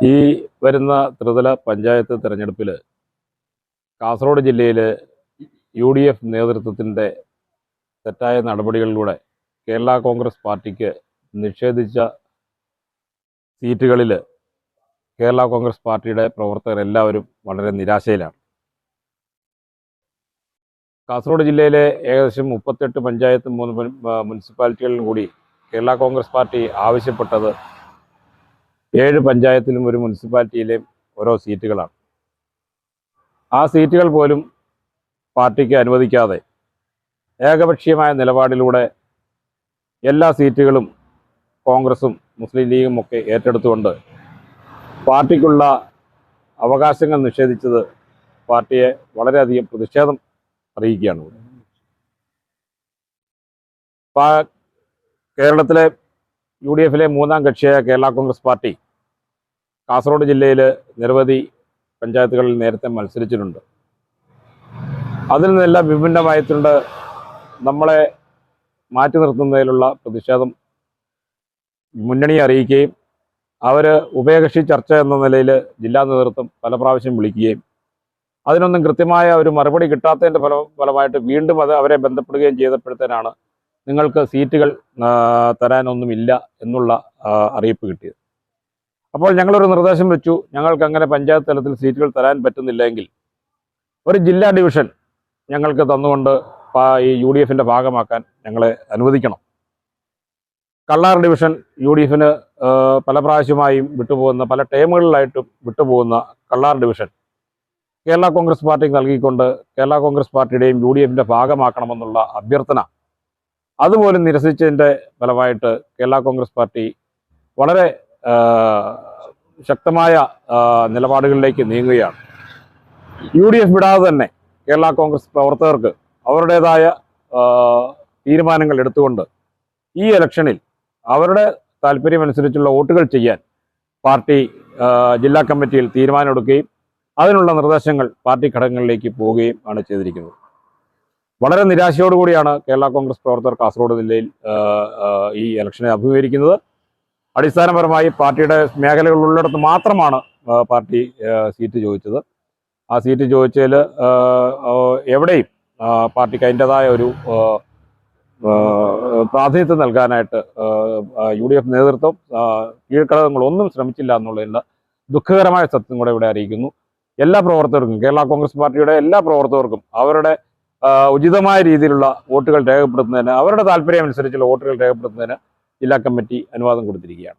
ഈ വരുന്ന ത്രിതല പഞ്ചായത്ത് തിരഞ്ഞെടുപ്പിൽ കാസർഗോഡ് ജില്ലയിൽ യു ഡി എഫ് നേതൃത്വത്തിന്റെ തെറ്റായ നടപടികളിലൂടെ കേരള കോൺഗ്രസ് പാർട്ടിക്ക് നിഷേധിച്ച സീറ്റുകളിൽ കേരള കോൺഗ്രസ് പാർട്ടിയുടെ പ്രവർത്തകർ എല്ലാവരും വളരെ നിരാശയിലാണ്. കാസർഗോഡ് ജില്ലയിലെ ഏകദേശം മുപ്പത്തെട്ട് പഞ്ചായത്ത് മൂന്ന് മുനിസിപ്പാലിറ്റികളിലും കൂടി കേരള കോൺഗ്രസ് പാർട്ടി ആവശ്യപ്പെട്ടത് ഏഴ് പഞ്ചായത്തിലും ഒരു മുനിസിപ്പാലിറ്റിയിലെയും ഓരോ സീറ്റുകളാണ് ആ സീറ്റുകൾ പോലും പാർട്ടിക്ക് അനുവദിക്കാതെ ഏകപക്ഷീയമായ നിലപാടിലൂടെ എല്ലാ സീറ്റുകളും കോൺഗ്രസും മുസ്ലിം ലീഗും ഒക്കെ ഏറ്റെടുത്തുകൊണ്ട് പാർട്ടിക്കുള്ള അവകാശങ്ങൾ നിഷേധിച്ചത് പാർട്ടിയെ വളരെയധികം പ്രതിഷേധം അറിയിക്കുകയാണ്. കേരളത്തിലെ യു ഡി എഫിലെ മൂന്നാം കക്ഷിയായ കേരള കോൺഗ്രസ് പാർട്ടി കാസർഗോഡ് ജില്ലയിൽ നിരവധി പഞ്ചായത്തുകളിൽ നേരത്തെ മത്സരിച്ചിട്ടുണ്ട്. അതിൽ നിന്നെല്ലാം വിഭിന്നമായിട്ടുണ്ട് നമ്മളെ മാറ്റി നിർത്തുന്നതിലുള്ള പ്രതിഷേധം മുന്നണിയെ അറിയിക്കുകയും അവർ ഉഭയകക്ഷി ചർച്ച എന്ന നിലയിൽ ജില്ലാ നേതൃത്വം പല പ്രാവശ്യം വിളിക്കുകയും അതിനൊന്നും കൃത്യമായ ഒരു മറുപടി കിട്ടാത്തതിന്റെ ഫലം ഫലമായിട്ട് വീണ്ടും അത് അവരെ ബന്ധപ്പെടുകയും ചെയ്തപ്പോഴത്തേനാണ് നിങ്ങൾക്ക് സീറ്റുകൾ തരാനൊന്നുമില്ല എന്നുള്ള അറിയിപ്പ് കിട്ടിയത്. അപ്പോൾ ഞങ്ങളൊരു നിർദ്ദേശം വെച്ചു. ഞങ്ങൾക്ക് അങ്ങനെ പഞ്ചായത്ത് തലത്തിൽ സീറ്റുകൾ തരാൻ പറ്റുന്നില്ലെങ്കിൽ ഒരു ജില്ലാ ഡിവിഷൻ ഞങ്ങൾക്ക് തന്നുകൊണ്ട് ഈ യു ഡി എഫിന്റെ ഭാഗമാക്കാൻ ഞങ്ങളെ അനുവദിക്കണം. കള്ളാർ ഡിവിഷൻ യു ഡി എഫിന് പല പ്രാവശ്യമായും വിട്ടുപോകുന്ന പല ടേമുകളിലായിട്ടും വിട്ടുപോകുന്ന കള്ളാർ ഡിവിഷൻ കേരള കോൺഗ്രസ് പാർട്ടിക്ക് നൽകിക്കൊണ്ട് കേരള കോൺഗ്രസ് പാർട്ടിയുടെയും യു ഡി എഫിന്റെ ഭാഗമാക്കണമെന്നുള്ള അഭ്യർത്ഥന അതുപോലും നിരസിച്ചതിന്റെ ഫലമായിട്ട് കേരള കോൺഗ്രസ് പാർട്ടി വളരെ ശക്തമായ നിലപാടുകളിലേക്ക് നീങ്ങുകയാണ്. യു ഡി എഫ് വിടാതെ തന്നെ കേരള കോൺഗ്രസ് പ്രവർത്തകർക്ക് അവരുടേതായ തീരുമാനങ്ങൾ എടുത്തുകൊണ്ട് ഈ ഇലക്ഷനിൽ അവരുടെ താല്പര്യമനുസരിച്ചുള്ള വോട്ടുകൾ ചെയ്യാൻ പാർട്ടി ജില്ലാ കമ്മിറ്റിയിൽ തീരുമാനമെടുക്കുകയും അതിനുള്ള നിർദ്ദേശങ്ങൾ പാർട്ടി ഘടകങ്ങളിലേക്ക് പോവുകയും ആണ് ചെയ്തിരിക്കുന്നത്. വളരെ നിരാശയോടുകൂടിയാണ് കേരള കോൺഗ്രസ് പ്രവർത്തകർ കാസർഗോഡ് ജില്ലയിൽ ഈ ഇലക്ഷനെ അഭിമുഖീകരിക്കുന്നത്. അടിസ്ഥാനപരമായി പാർട്ടിയുടെ മേഖലകളുള്ളിടത്ത് മാത്രമാണ് പാർട്ടി സീറ്റ് ചോദിച്ചത്. ആ സീറ്റ് ചോദിച്ചതിൽ എവിടെയും പാർട്ടിക്ക് അതിന്റെതായ ഒരു പ്രാതിനിധ്യം നൽകാനായിട്ട് യു ഡി എഫ് നേതൃത്വം കീഴ്ഘടകങ്ങളൊന്നും ശ്രമിച്ചില്ല എന്നുള്ളതിന്റെ ദുഃഖകരമായ സത്യം കൂടെ ഇവിടെ അറിയിക്കുന്നു. എല്ലാ പ്രവർത്തകർക്കും കേരള കോൺഗ്രസ് പാർട്ടിയുടെ എല്ലാ പ്രവർത്തകർക്കും അവരുടെ ഉചിതമായ രീതിയിലുള്ള വോട്ടുകൾ രേഖപ്പെടുത്തുന്നതിന് അവരുടെ താല്പര്യമനുസരിച്ചുള്ള വോട്ടുകൾ രേഖപ്പെടുത്തുന്നതിന് ജില്ലാ കമ്മിറ്റി അനുവാദം കൊടുത്തിരിക്കുകയാണ്.